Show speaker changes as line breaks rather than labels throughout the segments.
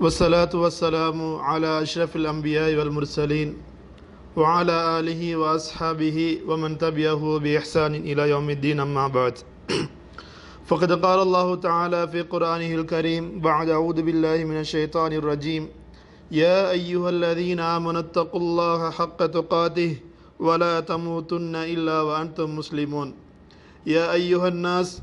والصلاة والسلام على أشرف الأنبياء والمرسلين وعلى آله وأصحابه ومن تبعه بإحسان إلى يوم الدين أما بعد. فقد قال الله تعالى في قرآنه الكريم بعد أعوذ بالله من الشيطان الرجيم يا أيها الذين آمنوا اتقوا الله حق تقاته ولا تموتن إلا وأنتم مسلمون يا أيها الناس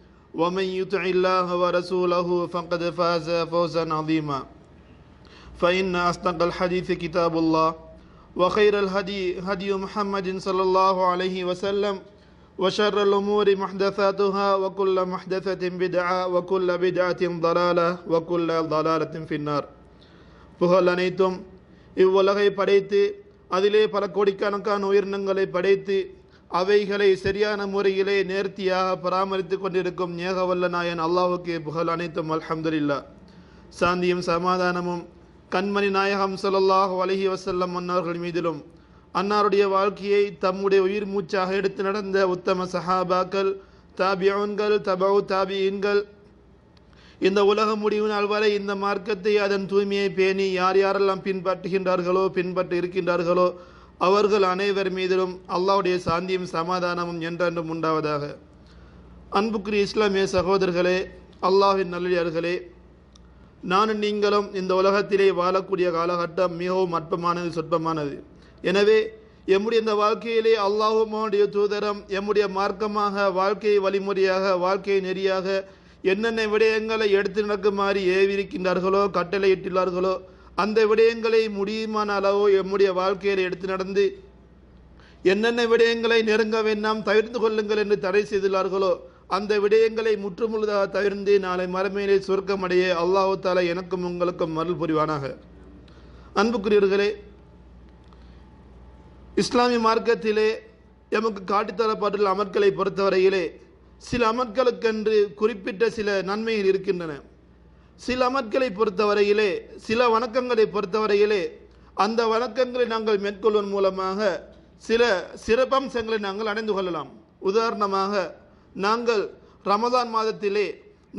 ومن يطع الله ورسوله فقد فاز فوزا عظيما فإن أصدق الحديث كتاب الله وخير الهدي هدي محمد صلى الله عليه وسلم وشر الأمور محدثاتها وكل محدثة بدعة وكل بدعة ضلالة وكل ضلالة في النار புகழ் அனைத்தும் இவ்வுலகை படைத்து அதிலே பல கோடிக்கணக்கான உயிரினங்களை படைத்து அவைகளை சரியான முறையிலே நேர்த்தியாக பராமரித்து கொண்டிருக்கும் ஏகவல்ல நாயன் அல்லாஹுக்கு புகழ் அனைத்தும் அல்ஹம்துல்லா சாந்தியும் சமாதானமும். கண்மணி நாயகம் சொல்லல்லாஹ் அலஹி வசல்லம் அன்னார்கள் மீதிலும் அன்னாருடைய வாழ்க்கையை தம்முடைய உயிர் மூச்சாக எடுத்து நடந்த உத்தம சஹாபாக்கள் தாபியோன்கள் தபவு தாபியின்கள் இந்த உலகம் முடிவு நாள் வரை இந்த மார்க்கத்தை அதன் தூய்மையை பேணி யார் யாரெல்லாம் பின்பற்றுகின்றார்களோ பின்பற்று இருக்கின்றார்களோ அவர்கள் அனைவர் மீதிலும் அல்லாவுடைய சாந்தியும் சமாதானமும் என்றென்றும் உண்டாவதாக. அன்புக்குரிய இஸ்லாமிய சகோதரர்களே அல்லாஹின் நல்லியார்களே நானும் நீங்களும் இந்த உலகத்திலே வாழக்கூடிய காலகட்டம் மிகவும் அற்பமானது சொற்பமானது. எனவே எம்முடைய இந்த வாழ்க்கையிலே அல்லாஹுமாவுடைய தூதரம் எம்முடைய மார்க்கமாக வாழ்க்கை வழிமுறையாக வாழ்க்கை நெறியாக என்னென்ன விடயங்களை எடுத்து நடக்குமாறு ஏவிருக்கின்றார்களோ கட்டளையிட்டுள்ளார்களோ அந்த விடயங்களை முடியுமான அளவோ எம்முடைய வாழ்க்கையில் எடுத்து நடந்து என்னென்ன விடயங்களை நெருங்க வேண்டாம் தவிர்த்து கொள்ளுங்கள் என்று தடை செய்துள்ளார்களோ அந்த விடயங்களை முற்றுமுழுதாக தவிர்ந்து நாளை மறுமையிலே சுருக்கமடைய அல்லாஹு தாலா எனக்கும் உங்களுக்கும் மருள் புரிவானாக. அன்புக்குரியவர்களே இஸ்லாமிய மார்க்கத்திலே எமக்கு காட்டித்தரப்பட்டுள்ள அமர்களை பொறுத்தவரையிலே சில அமர்க்களுக்கென்று குறிப்பிட்ட சில நன்மைகள் இருக்கின்றன. சில அமற்களை பொறுத்தவரையிலே சில வணக்கங்களை பொறுத்தவரையிலே அந்த வணக்கங்களை நாங்கள் மேற்கொள்வதன் மூலமாக சில சிறப்பம்சங்களை நாங்கள் அடைந்து கொள்ளலாம். உதாரணமாக நாங்கள் ரமதான் மாதத்திலே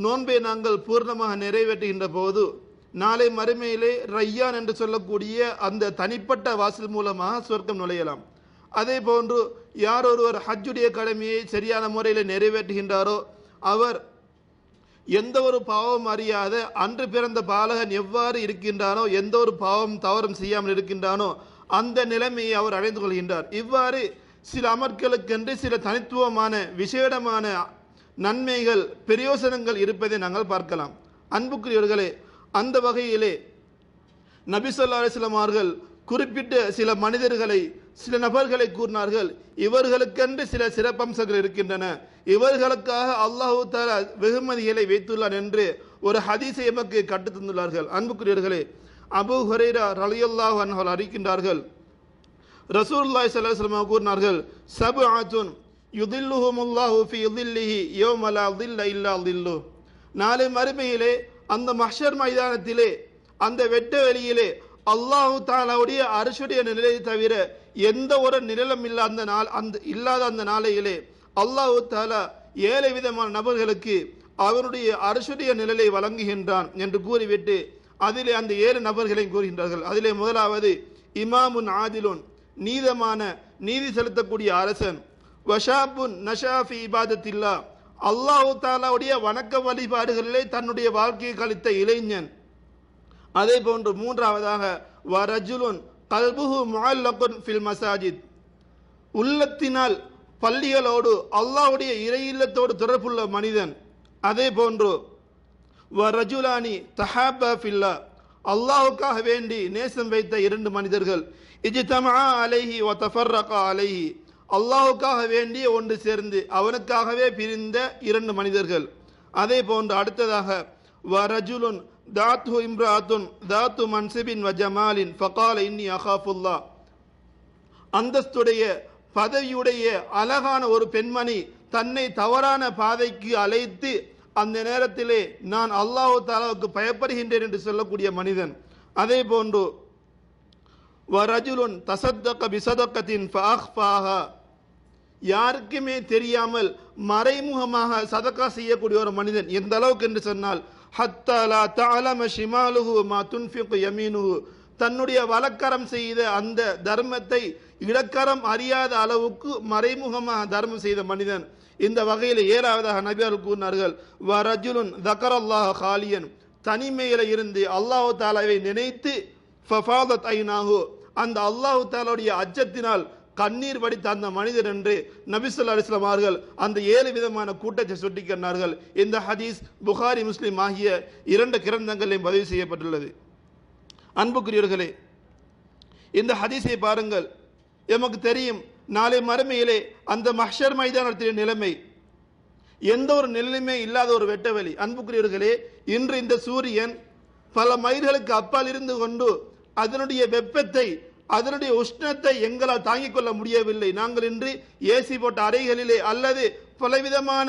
நோன்பை நாங்கள் பூர்ணமாக நிறைவேற்றுகின்ற போது நாளை மறுமையிலே ரையான் என்று சொல்லக்கூடிய அந்த தனிப்பட்ட வாசல் மூலமாக சொர்க்கம் நுழையலாம். அதே போன்று யார் ஒருவர் ஹஜ்ஜுடைய கடமையை சரியான முறையில் நிறைவேற்றுகின்றாரோ அவர் எந்த ஒரு பாவம் அறியாத அன்று பிறந்த பாலகன் எவ்வாறு இருக்கின்றானோ எந்த ஒரு பாவம் தவறும் செய்யாமல் இருக்கின்றானோ அந்த நிலைமையை அவர் அடைந்து கொள்கின்றார். இவ்வாறு சில அமர்களுக்கென்று சில தனித்துவமான விசேடமான நன்மைகள் பிரயோசனங்கள் இருப்பதை நாங்கள் பார்க்கலாம். அன்புக்குரியவர்களே அந்த வகையிலே நபிசல்லா சிலமார்கள் அலிஸ்லாம் அவர்கள் குறிப்பிட்ட சில மனிதர்களை சில நபர்களை கூறினார்கள். இவர்களுக்கென்று சில சிறப்பம்சங்கள் இருக்கின்றன. இவர்களுக்காக அல்லாஹு தாலா வெகுமதிகளை வைத்துள்ளார் என்று ஒரு ஹதீஸை எமக்கு கற்றுத் தந்துள்ளார்கள். அன்புக்குரியர்களே அபு ஹுரேரா ரலியுல்லாஹ் அன்ஹர் அறிக்கின்றார்கள் ரசூல்லாய் ஸல்லல்லாஹு கூறினார்கள் சபு ஆத்துன் யுதில்லுஹுமுல்லாஹு ஃபி யுதில்லிஹி யோமலா தில்ல இல்லா தில்லு நாளை மறுமையிலே அந்த மஹர் மைதானத்திலே அந்த வெட்ட வெளியிலே அல்லாஹு தாலாவுடைய அரசுடைய நிலையை தவிர எந்த ஒரு நிழலும் இல்லாத அந்த நாள் அந்த இல்லாத அந்த நாளையிலே அல்லாஹு தாலா ஏழை விதமான நபர்களுக்கு அவனுடைய அரசுடைய நிழலை வழங்குகின்றான் என்று கூறிவிட்டு அதிலே அந்த ஏழு நபர்களையும் கூறுகின்றார்கள். அதிலே முதலாவது இமாமுன் ஆதிலுன் நீதமான நீதி செலுத்தக்கூடிய அரசன். வஷாபுன் நஷாஃபி இபாதத்தில்லா. அல்லாஹு தாலாவுடைய வணக்க வழிபாடுகளிலே தன்னுடைய வாழ்க்கையை கழித்த இளைஞன். அதே போன்று மூன்றாவதாக வரஜுலுன் கல்புஹு முஅல்லகுன் ஃபில் மசாஜித். உள்ளத்தினால் பள்ளிகளோடு அல்லாஹ்வுடைய இறை இல்லத்தோடு தொடர்புள்ள மனிதன். அதே போன்று வ தஹாபா ஃபில்லா. அல்லாஹுக்காக வேண்டி நேசம் வைத்த இரண்டு மனிதர்கள் இஜிதமா அலைஹி வ தஃபர்ரகா அலைஹி. அல்லாஹுக்காக வேண்டி ஒன்று சேர்ந்து அவனுக்காகவே பிரிந்த இரண்டு மனிதர்கள். அதே போன்று அடுத்ததாக வ ரஜுலுன் தாத்து இம்ராத்துன் தாத்து மன்சிபின் வ ஜமாலின். ஃபகால இன்னி அஹாஃபுல்லா அந்தஸ்துடைய பதவியுடைய அழகான ஒரு பெண்மணி தன்னை தவறான பாதைக்கு அழைத்து அந்த நேரத்திலே நான் அல்லாஹு தாலாவுக்கு பயப்படுகின்றேன் என்று சொல்லக்கூடிய மனிதன். அதே போன்று வரஜுலுன் தசத்தக்க பிசதக்கத்தின் யாருக்குமே தெரியாமல் மறைமுகமாக சதக்கா செய்யக்கூடிய ஒரு மனிதன் எந்த அளவுக்கு என்று சொன்னால் ஹத்தலா தாலம ஷிமாலுஹு மா துன்ஃபிகு யமீனுஹு. தன்னுடைய வலக்கரம் செய்த அந்த தர்மத்தை இடக்கரம் அறியாத அளவுக்கு மறைமுகமாக தர்மம் செய்த மனிதன். இந்த வகையில் ஏழாவதாக நபியார் கூறினார்கள் வரஜுலுன் தக்கர் அல்லாஹ் காலியன் தனிமையில் இருந்து அல்லாஹு தாலாவை நினைத்து ஃபஃபாதத் ஐநாகு அந்த அல்லாஹு தாலாவுடைய அச்சத்தினால் கண்ணீர் வடித்த அந்த மனிதர் என்று நபிசுல்லா அலிஸ்லாம் அவர்கள் அந்த ஏழு விதமான கூட்டத்தை சுட்டிக்கார்கள் இந்த ஹதீஸ் புகாரி முஸ்லீம் ஆகிய இரண்டு கிரந்தங்களையும் பதிவு செய்யப்பட்டுள்ளது. அன்புக்குரியவர்களே இந்த ஹதீஸை பாருங்கள். எமக்கு தெரியும் நாளை மறுமையிலே அந்த மஹர் மைதானத்தின் நிலைமை. எந்த ஒரு நிலைமை இல்லாத ஒரு வெட்டவெளி. அன்புக்குரியவர்களே இன்று இந்த சூரியன் பல மைல்களுக்கு அப்பால் இருந்து கொண்டு அதனுடைய வெப்பத்தை அதனுடைய உஷ்ணத்தை எங்களால் தாங்கிக் கொள்ள முடியவில்லை. நாங்கள் இன்று ஏசி போட்ட அறைகளிலே அல்லது பலவிதமான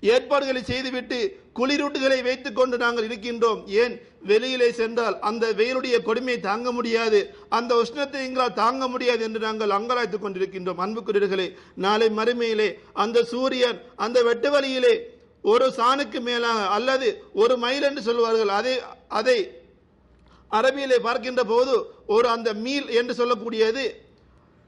ஏற்பாடுகளை செய்துவிட்டு குளிரூட்டுகளை வைத்துக்கொண்டு நாங்கள் இருக்கின்றோம். ஏன்? வெளியிலே சென்றால் அந்த வெயிலுடைய கொடுமையை தாங்க முடியாது. அந்த உஷ்ணத்தை எங்களால் தாங்க முடியாது என்று நாங்கள் அங்கலாய்த்துக் கொண்டிருக்கின்றோம். அன்புக்குரியர்களே நாளை மறுமையிலே அந்த சூரியன் அந்த வெட்டு வழியிலே ஒரு சாணுக்கு மேலாக அல்லது ஒரு மைல் என்று சொல்வார்கள் அதை அதை அரபியிலே பார்க்கின்ற போது ஒரு அந்த மீல் என்று சொல்லக்கூடியது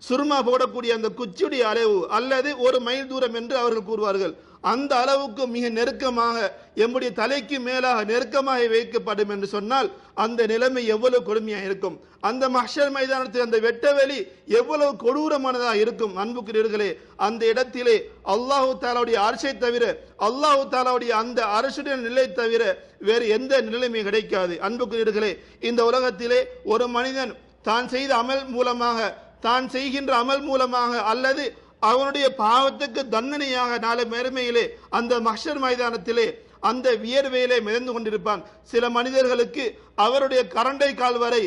சுருமா போடக்கூடிய அந்த குச்சியுடைய அளவு அல்லது ஒரு மைல் தூரம் என்று அவர்கள் கூறுவார்கள். அந்த அளவுக்கு மிக நெருக்கமாக எம்முடைய தலைக்கு மேலாக நெருக்கமாக வைக்கப்படும் என்று சொன்னால் அந்த நிலைமை எவ்வளவு கொடுமையாக இருக்கும். அந்த மஹ்ஷர் மைதானத்தில் அந்த வெட்டவெளி எவ்வளவு கொடூரமானதாக இருக்கும் அன்புக்குரியர்களே அந்த இடத்திலே அல்லாஹு தாலாவுடைய அரசை தவிர அல்லாஹு தாலாவுடைய அந்த அரசுடைய நிலை தவிர வேறு எந்த நிலைமையும் கிடைக்காது. அன்புக்குரியர்களே இந்த உலகத்திலே ஒரு மனிதன் தான் செய்த அமல் மூலமாக தான் செய்கின்ற அமல் மூலமாக அல்லது அவனுடைய பாவத்துக்கு தண்டனையாக நாளை மறுமையிலே அந்த மஹ்ஷர் மைதானத்திலே அந்த வியர்வையிலே மிதந்து கொண்டிருப்பான். சில மனிதர்களுக்கு அவருடைய கரண்டை கால் வரை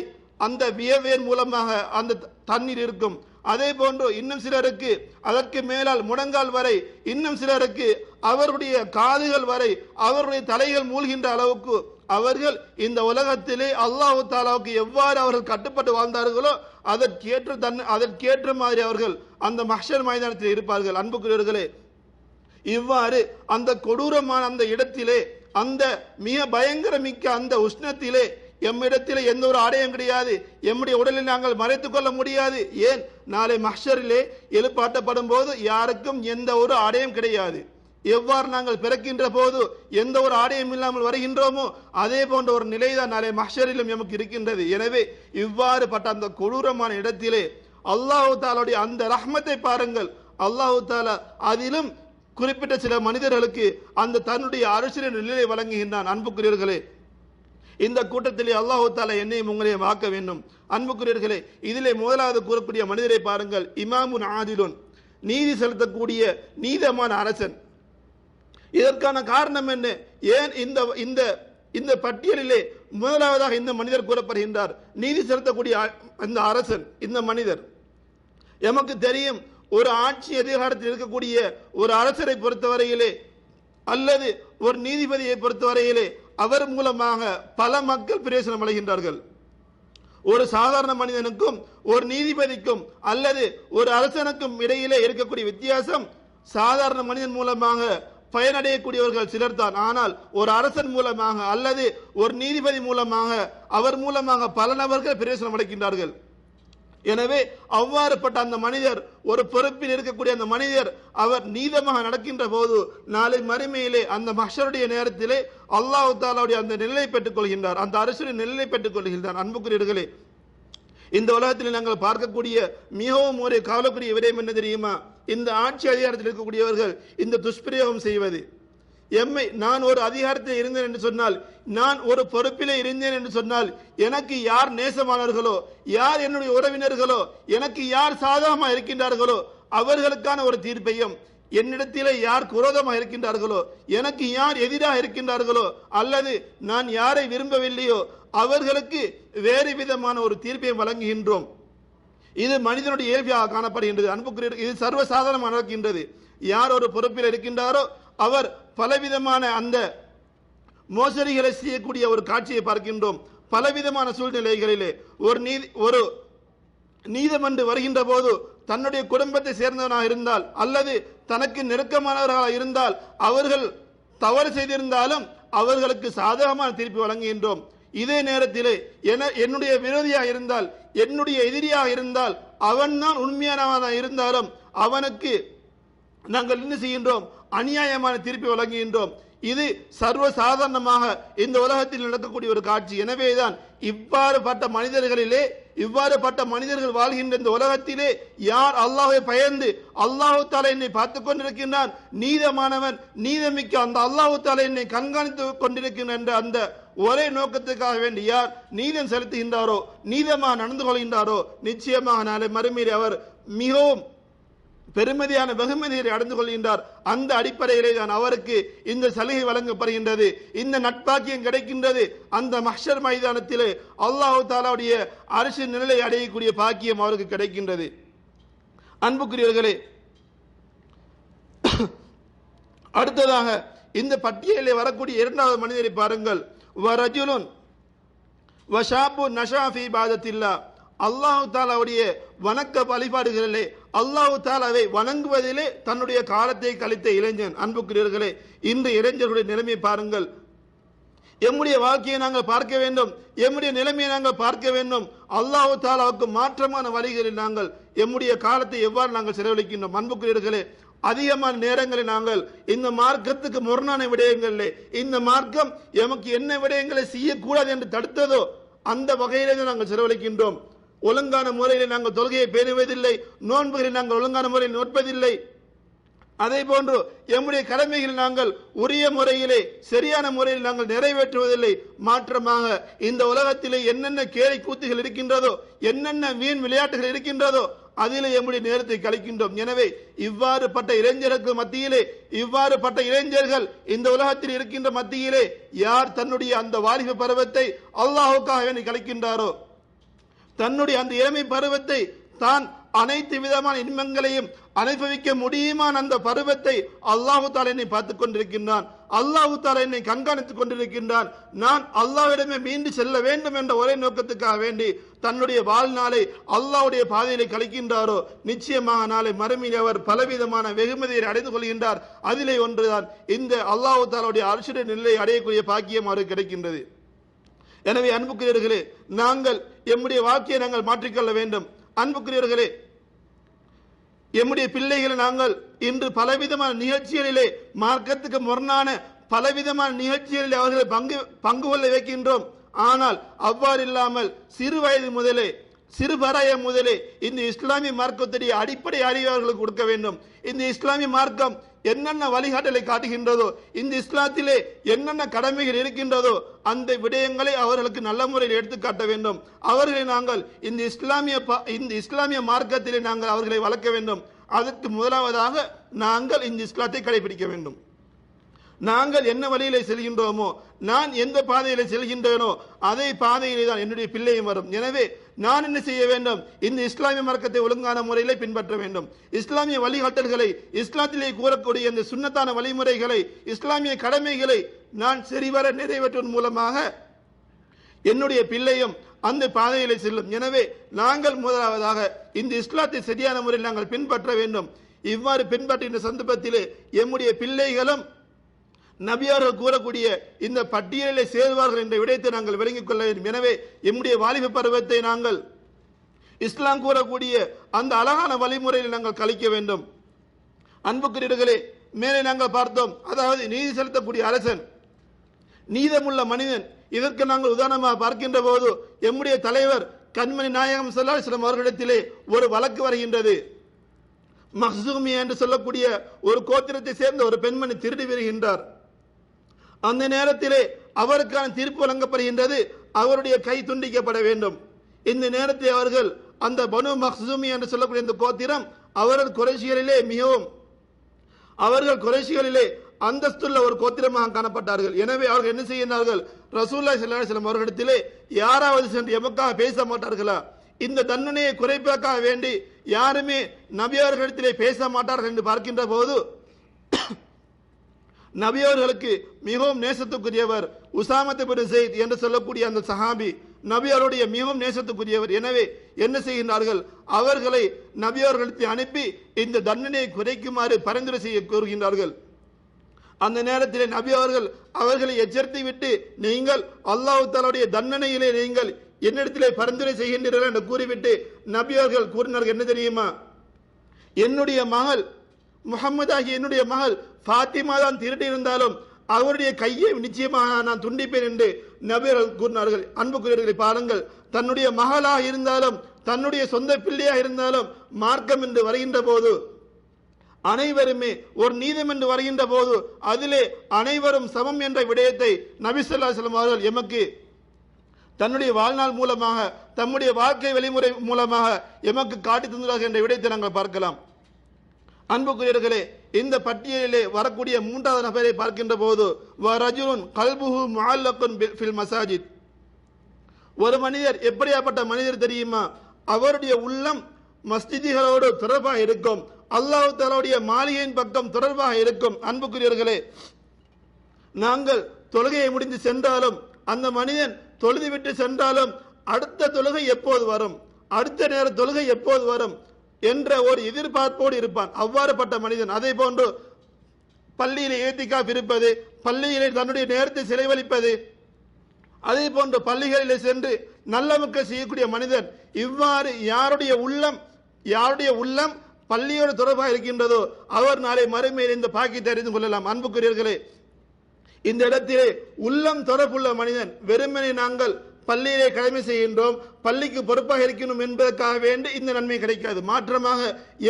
அந்த வியர்வையின் மூலமாக அந்த தண்ணீர் இருக்கும். அதே போன்று இன்னும் சிலருக்கு அதற்கு மேலால் முடங்கால் வரை இன்னும் சிலருக்கு அவருடைய காதுகள் வரை அவருடைய தலைகள் மூழ்கின்ற அளவுக்கு அவர்கள் இந்த உலகத்திலே அல்லாஹு தாலாவுக்கு எவ்வாறு அவர்கள் கட்டுப்பட்டு வாழ்ந்தார்களோ அதற்கேற்ற தன் அதற்கேற்ற மாதிரி அவர்கள் அந்த மஹர் மைதானத்தில் இருப்பார்கள். அன்புக்குரியவர்களே இவ்வாறு அந்த கொடூரமான அந்த இடத்திலே அந்த மிக பயங்கரமிக்க அந்த உஷ்ணத்திலே எம்மிடத்தில் எந்த ஒரு ஆடையும் கிடையாது. எம்முடைய உடலில் நாங்கள் மறைத்து கொள்ள முடியாது. ஏன்? நாளை மஹரிலே எழுப்பாட்டப்படும் போது யாருக்கும் எந்த ஒரு ஆடையும் கிடையாது. எவ்வாறு நாங்கள் பிறக்கின்ற போது எந்த ஒரு ஆடையும் இல்லாமல் வருகின்றோமோ அதே போன்ற ஒரு நிலைதான் நாளை மஷரிலும் எமக்கு இருக்கின்றது. எனவே இவ்வாறு பட்ட அந்த கொடூரமான இடத்திலே அல்லாஹு தாலாவுடைய அந்த ரஹ்மத்தை பாருங்கள். அல்லாஹு தாலா அதிலும் குறிப்பிட்ட சில மனிதர்களுக்கு அந்த தன்னுடைய அரசியல் நிலையை வழங்குகின்றான். அன்புக்குரியர்களே இந்த கூட்டத்திலே அல்லாஹு தாலா என்னையும் உங்களையும் வாக்க வேண்டும். அன்புக்குரியர்களே இதிலே முதலாவது கூறக்கூடிய மனிதரை பாருங்கள். இமாமுன் ஆதிலுன் நீதி செலுத்தக்கூடிய நீதமான அரசன். இதற்கான காரணம் என்ன? ஏன் இந்த இந்த இந்த பட்டியலிலே முதலாவதாக இந்த மனிதர் கூறப்படுகின்றார். நீதி செலுத்தக்கூடிய அ- இந்த அரசன் இந்த மனிதர். எமக்கு தெரியும் ஒரு ஆட்சி அதிகாரத்தில் இருக்கக்கூடிய ஒரு அரசரை பொறுத்தவரையிலே அல்லது ஒரு நீதிபதியை பொறுத்தவரையிலே அவர் மூலமாக பல மக்கள் பிரயோசனம் அடைகின்றார்கள். ஒரு சாதாரண மனிதனுக்கும் ஒரு நீதிபதிக்கும் அல்லது ஒரு அரசனுக்கும் இடையிலே இருக்கக்கூடிய வித்தியாசம் சாதாரண மனிதன் மூலமாக பயனடையக்கூடியவர்கள் சிலர் தான் ஆனால் ஒரு அரசன் மூலமாக அல்லது ஒரு நீதிபதி மூலமாக அவர் மூலமாக பல நபர்கள் பிரயோசனம் அடைக்கின்றார்கள். எனவே அவ்வாறுப்பட்ட அந்த மனிதர் ஒரு பொறுப்பில் இருக்கக்கூடிய அந்த மனிதர் அவர் நீதமாக நடக்கின்ற போது நாளை மறுமையிலே அந்த மஷருடைய நேரத்திலே அல்லாஹ் தாலாவுடைய அந்த நிலையை பெற்றுக் கொள்கின்றார். அந்த அரசுடைய நிலையை பெற்றுக் கொள்கின்றார். அன்புக்குரியர்களே இந்த உலகத்தில் நாங்கள் பார்க்கக்கூடிய மிகவும் ஒரு கவலைக்குரிய விடயம் என்ன தெரியுமா? இந்த ஆட்சி அதிகாரத்தில் இருக்கக்கூடியவர்கள் இந்த துஷ்பிரயோகம் செய்வது. எம்மை நான் ஒரு அதிகாரத்தில் இருந்தேன் என்று சொன்னால் நான் ஒரு பொறுப்பிலே இருந்தேன் என்று சொன்னால் எனக்கு யார் நேசமானவர்களோ யார் என்னுடைய உறவினர்களோ எனக்கு யார் சாதகமாக இருக்கின்றார்களோ அவர்களுக்கான ஒரு தீர்ப்பையும் என்னிடத்திலே யார் குரோதமாக இருக்கின்றார்களோ எனக்கு யார் எதிராக இருக்கின்றார்களோ அல்லது நான் யாரை விரும்பவில்லையோ அவர்களுக்கு வேறு விதமான ஒரு தீர்ப்பை வழங்குகின்றோம். இது மனிதனுடைய இயல்பியாக காணப்படுகின்றது. அன்புக்குரிய இது சர்வசாதாரணமாக நடக்கின்றது. யார் ஒரு பொறுப்பில் இருக்கின்றாரோ அவர் பலவிதமான அந்த மோசடிகளை செய்யக்கூடிய ஒரு காட்சியை பார்க்கின்றோம். பலவிதமான சூழ்நிலைகளிலே ஒரு நீதி ஒரு நீதிமன்று வருகின்ற போது தன்னுடைய குடும்பத்தை சேர்ந்தவனாக இருந்தால் அல்லது தனக்கு நெருக்கமானவர்களாக இருந்தால் அவர்கள் தவறு செய்திருந்தாலும் அவர்களுக்கு சாதகமான தீர்ப்பு வழங்குகின்றோம். இதே நேரத்திலே என என்னுடைய விரோதியாக இருந்தால் என்னுடைய எதிரியாக இருந்தால் அவன் தான் உண்மையானவனாக இருந்தாலும் அவனுக்கு நாங்கள் என்ன செய்கின்றோம்? அநியாயமான தீர்ப்பை வழங்குகின்றோம். இது சர்வ சாதாரணமாக இந்த உலகத்தில் நடக்கக்கூடிய ஒரு காட்சி. எனவேதான் இவ்வாறு பட்ட மனிதர்களிலே இவ்வாறு பட்ட மனிதர்கள் வாழ்கின்ற இந்த உலகத்திலே யார் அல்லாஹை பயந்து அல்லாஹு தாலா என்னை பார்த்து கொண்டிருக்கின்றான்? நீதமானவன் நீதமிக்க அந்த அல்லாஹு தாலா என்னை கண்காணித்து கொண்டிருக்கின்ற அந்த ஒரே நோக்கத்துக்காக வேண்டி யார் நீதம் செலுத்துகின்றாரோ நீதமாக நடந்து கொள்கின்றாரோ நிச்சயமாக நாளை மறுமீறி அவர் மிகவும் பெருமதியான வெகுமதியை அடைந்து கொள்கின்றார். அந்த அடிப்படையிலே தான் அவருக்கு இந்த சலுகை வழங்கப்படுகின்றது. இந்த நட்பாக்கியம் கிடைக்கின்றது. அந்த மஹர் மைதானத்திலே அல்லாஹு தாலாவுடைய அரசு நிலை அடையக்கூடிய பாக்கியம் அவருக்கு கிடைக்கின்றது. அன்புக்குரியவர்களே அடுத்ததாக இந்த பட்டியலில் வரக்கூடிய இரண்டாவது மனிதரை பாருங்கள். வரஜுலுன் வஷாபு நஷாஃபி பாதத்தில்லா அல்லாஹு தாலாவுடைய வணக்க வழிபாடுகளிலே அல்லாஹு தாலாவை வணங்குவதிலே தன்னுடைய காலத்தை கழித்த இளைஞன் அன்புக்குரியவர்களே இந்த இளைஞர்களுடைய நிலைமை பாருங்கள். எம்முடைய வாழ்க்கையை நாங்கள் பார்க்க வேண்டும். எம்முடைய நிலைமையை நாங்கள் பார்க்க வேண்டும். அல்லாஹு தாலாவுக்கு மாற்றமான வழிகளில் நாங்கள் எம்முடைய காலத்தை எவ்வாறு நாங்கள் செலவழிக்கின்றோம்? அன்புக்குரியவர்களே அதிகமான நேரங்களில் நாங்கள் இந்த மார்க்கத்துக்கு முரணான விடயங்களிலே இந்த மார்க்கம் எமக்கு என்ன விடயங்களை செய்யக்கூடாது என்று தடுத்ததோ அந்த வகையிலே நாங்கள் செலவழிக்கின்றோம். ஒழுங்கான முறையில் நாங்கள் தொழுகையை பேணுவதில்லை நோன்புகளை நாங்கள் ஒழுங்கான முறையில் நோட்பதில்லை அதே போன்று எம்முடைய கடமைகள் நாங்கள் உரிய முறையிலே சரியான முறையில் நாங்கள் நிறைவேற்றுவதில்லை. மாற்றமாக இந்த உலகத்திலே என்னென்ன கேலி கூத்துகள் இருக்கின்றதோ என்னென்ன வீண் விளையாட்டுகள் இருக்கின்றதோ அதிலே எம்முடைய நேரத்தை கழிக்கின்றோம். எனவே இவ்வாறு பட்ட இளைஞருக்கு மத்தியிலே இவ்வாறு பட்ட இளைஞர்கள் இந்த உலகத்தில் இருக்கின்ற மத்தியிலே யார் தன்னுடைய அந்த வாலிப பருவத்தை அல்லாஹுக்காக கழிக்கின்றாரோ தன்னுடைய அந்த இளமை பருவத்தை தான் அனைத்து விதமான இன்பங்களையும் அனுபவிக்க முடியுமான அந்த பருவத்தை அல்லாஹு தாலா என்னை பார்த்துக் கொண்டிருக்கின்றான். அல்லாஹு தாலா என்னை கண்காணித்துக் கொண்டிருக்கின்றான். நான் அல்லாவிடமே மீண்டு செல்ல வேண்டும் என்ற ஒரே நோக்கத்துக்காக வேண்டி தன்னுடைய வாழ்நாளை அல்லாவுடைய பாதையிலே கழிக்கின்றாரோ நிச்சயமாக நாளை மறுமையில் அவர் பலவிதமான வெகுமதியை அடைந்து கொள்கின்றார். அதிலே ஒன்றுதான். இந்த அல்லாஹு தாலாவுடைய அரசுடைய நிலையை அடையக்கூடிய பாக்கியம் அவருக்கு கிடைக்கின்றது. எனவே அன்புக்குரியவர்களே நாங்கள் எம்முடைய வாழ்க்கையை நாங்கள் மாற்றிக்கொள்ள வேண்டும். அன்புக்குரியவர்களே எம்முடைய பிள்ளைகளை நாங்கள் இன்று பலவிதமான நிகழ்ச்சிகளிலே மார்க்கத்துக்கு முரணான பலவிதமான நிகழ்ச்சிகளில் அவர்களை பங்கு பங்கு கொள்ள வைக்கின்றோம். ஆனால் அவ்வாறு இல்லாமல் சிறு வயது முதலே சிறுபராயம் முதலே இந்த இஸ்லாமிய மார்க்கத்துடைய அடிப்படை அறிவு அவர்களுக்கு கொடுக்க வேண்டும். இந்த இஸ்லாமிய மார்க்கம் என்னென்ன வழிகாட்டலை காட்டுகின்றதோ இந்த இஸ்லாத்திலே என்னென்ன கடமைகள் இருக்கின்றதோ அந்த விடயங்களை அவர்களுக்கு நல்ல முறையில் எடுத்து காட்ட வேண்டும். அவர்களை நாங்கள் இந்த இஸ்லாமிய இந்த இஸ்லாமிய மார்க்கத்திலே நாங்கள் அவர்களை வளர்க்க வேண்டும். அதற்கு முதலாவதாக நாங்கள் இந்த இஸ்லாத்தை கடைபிடிக்க வேண்டும். நாங்கள் என்ன வழியிலே செல்கின்றோமோ நான் எந்த பாதையிலே செல்கின்றேனோ அதே பாதையிலே தான் என்னுடைய பிள்ளையும் வரும். எனவே நான் என்ன செய்ய வேண்டும்? இந்த இஸ்லாமிய மார்க்கத்தை ஒழுங்கான முறையிலே பின்பற்ற வேண்டும். இஸ்லாமிய வழிகாட்டல்களை இஸ்லாத்திலே கூறக்கூடிய இந்த சுன்னத்தான வழிமுறைகளை இஸ்லாமிய கடமைகளை நான் சரிவர நிறைவேற்றுவதன் மூலமாக என்னுடைய பிள்ளையும் அந்த பாதையிலே செல்லும். எனவே நாங்கள் முதலாவதாக இந்த இஸ்லாத்தை சரியான முறையில் நாங்கள் பின்பற்ற வேண்டும். இவ்வாறு பின்பற்றுகின்ற சந்தர்ப்பத்திலே எம்முடைய பிள்ளைகளும் நபியார்கள் கூறக்கூடிய இந்த பட்டியலிலே சேருவார்கள் என்ற விடயத்தை நாங்கள் விளங்கிக் கொள்ள வேண்டும். எனவே எம்முடைய வாலிப பருவத்தை நாங்கள் இஸ்லாம் கூறக்கூடிய அந்த அழகான வழிமுறையில் நாங்கள் கழிக்க வேண்டும். அன்புக்குரியர்களே மேலே நாங்கள் பார்த்தோம். அதாவது நீதி செலுத்தக்கூடிய அரசன் நீதமுள்ள மனிதன் இதற்கு நாங்கள் உதாரணமாக பார்க்கின்ற போது எம்முடைய தலைவர் கண்மணி நாயகம் சல்லாஸ்லம் அவர்களிடத்திலே ஒரு வழக்கு வருகின்றது. மஹ்சூமி என்று சொல்லக்கூடிய ஒரு கோத்திரத்தை சேர்ந்த ஒரு பெண்மணி திருடி வருகின்றார் அந்த நேரத்திலே அவருக்கான தீர்ப்பு வழங்கப்படுகின்றது. அவருடைய கை துண்டிக்கப்பட வேண்டும். இந்த நேரத்தை அவர்கள் அந்த பனு மஹ்சூமி என்று சொல்லக்கூடிய இந்த கோத்திரம் அவர்கள் குறைசிகளிலே மிகவும் அவர்கள் குறைஷிகளிலே அந்தஸ்துள்ள ஒரு கோத்திரமாக காணப்பட்டார்கள். எனவே அவர்கள் என்ன செய்கிறார்கள் ரசூல்லா ஸல்லல்லாஹு செல்லும் அவர்களிடத்திலே யாராவது சென்று எமக்காக பேச மாட்டார்களா? இந்த தண்டனையை குறைப்பதற்காக வேண்டி யாருமே நபியவர்களிடத்திலே பேச மாட்டார்கள் என்று பார்க்கின்ற போது நபியவர்களுக்கு மிகவும் நேசத்துக்குரியவர் உசாமத்து பின் செய்த் என்று சொல்லக்கூடிய அந்த சஹாபி நபியவருடைய மிகவும் நேசத்துக்குரியவர். எனவே என்ன செய்கின்றார்கள்? அவர்களை நபியவர்களுக்கு அனுப்பி இந்த தண்டனையை குறைக்குமாறு பரிந்துரை செய்ய கூறுகின்றார்கள் அந்த நேரத்தில் நபி அவர்கள் அவர்களை எச்சரித்து விட்டு நீங்கள் அல்லாஹ் தாலுடைய தண்டனையிலே நீங்கள் என்னிடத்திலே பரிந்துரை செய்கின்றீர்கள் என்று கூறிவிட்டு நபி அவர்கள் கூறினார்கள். என்ன தெரியுமா? என்னுடைய மகள் முகமது ஆகிய என்னுடைய மகள் ஃபாத்திமா தான் திருடி இருந்தாலும் அவருடைய கையை நிச்சயமாக நான் துண்டிப்பேன் என்று நபியர்கள் கூறினார்கள். அன்புக்குரியவர்களை பாருங்கள். தன்னுடைய மகளாக இருந்தாலும் தன்னுடைய சொந்த பிள்ளையாக இருந்தாலும் மார்க்கம் என்று வருகின்ற போது அனைவருமே ஒரு நீதம் என்று வருகின்ற போது அதிலே அனைவரும் சமம் என்ற விடயத்தை நபிசல்லா செல்லம் அவர்கள் எமக்கு தன்னுடைய வாழ்நாள் மூலமாக தம்முடைய வாழ்க்கை வழிமுறை மூலமாக எமக்கு காட்டி தந்துள்ளார்கள் என்ற விடயத்தை நாங்கள் பார்க்கலாம். அன்புக்குரியர்களே இந்த பட்டியலிலே வரக்கூடிய மூன்றாவது நபரை பார்க்கின்ற போது வரஜுன் கல்புஹு முஅல்லகுன் பில்- ஃபில் மசாஜித். ஒரு மனிதர் எப்படியாப்பட்ட மனிதர் தெரியுமா? அவருடைய உள்ளம் மஸ்திதிகளோடு தொடர்பாக இருக்கும். அல்லாஹு தஆலாவுடைய மாளிகையின் பக்கம் தொடர்பாக இருக்கும். அன்புக்குரியவர்களே நாங்கள் தொழுகையை முடிந்து சென்றாலும் அந்த மனிதன் தொழுது விட்டு சென்றாலும் அடுத்த தொழுகை எப்போது வரும்? அடுத்த நேர தொழுகை எப்போது வரும்? என்ற ஒரு எதிர்பார்ப்போடு இருப்பான். அவ்வாறுபட்ட மனிதன். அதே போன்று பள்ளியிலே ஏத்திக்காப் இருப்பது பள்ளியிலே தன்னுடைய நேரத்தை செலவழிப்பது அதே போன்று பள்ளிகளிலே சென்று நல்ல மக்கள் செய்யக்கூடிய மனிதன் இவ்வாறு யாருடைய உள்ளம் யாருடைய உள்ளம் பள்ளியோடு தொடர்பாக இருக்கின்றதோ அவர் நாளை மறுமையில் இந்த பாக்கியத்தை அறிந்து கொள்ளலாம். அன்புக்குரியர்களே இந்த இடத்திலே உள்ளம் தொடர்புள்ள மனிதன் வெறுமனை நாங்கள் பள்ளியிலே கடமை செய்கின்றோம் பள்ளிக்கு பொறுப்பாக இருக்கணும் என்பதற்காக வேண்டி இந்த நன்மை கிடைக்காது. மாற்றமாக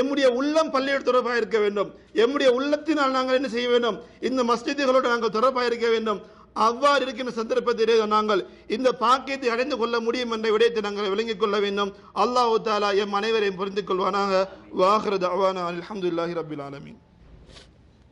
எம்முடைய உள்ளம் பள்ளியோடு தொடர்பாக இருக்க வேண்டும். எம்முடைய உள்ளத்தினால் நாங்கள் என்ன செய்ய வேண்டும்? இந்த மஸ்ஜிதுகளோடு நாங்கள் தொடர்பாக இருக்க வேண்டும். அவ்வாறு இருக்கின்ற சந்தர்ப்பத்திலே நாங்கள் இந்த பாக்கியத்தை அடைந்து கொள்ள முடியும் என்ற விடயத்தை நாங்கள் விளங்கிக் கொள்ள வேண்டும். அல்லாஹு தாலா எம் அனைவரையும் புரிந்து கொள்வானாக. வாஹ்ரத் அவானா அலமதுல்லாஹி ரபில் ஆலமின்.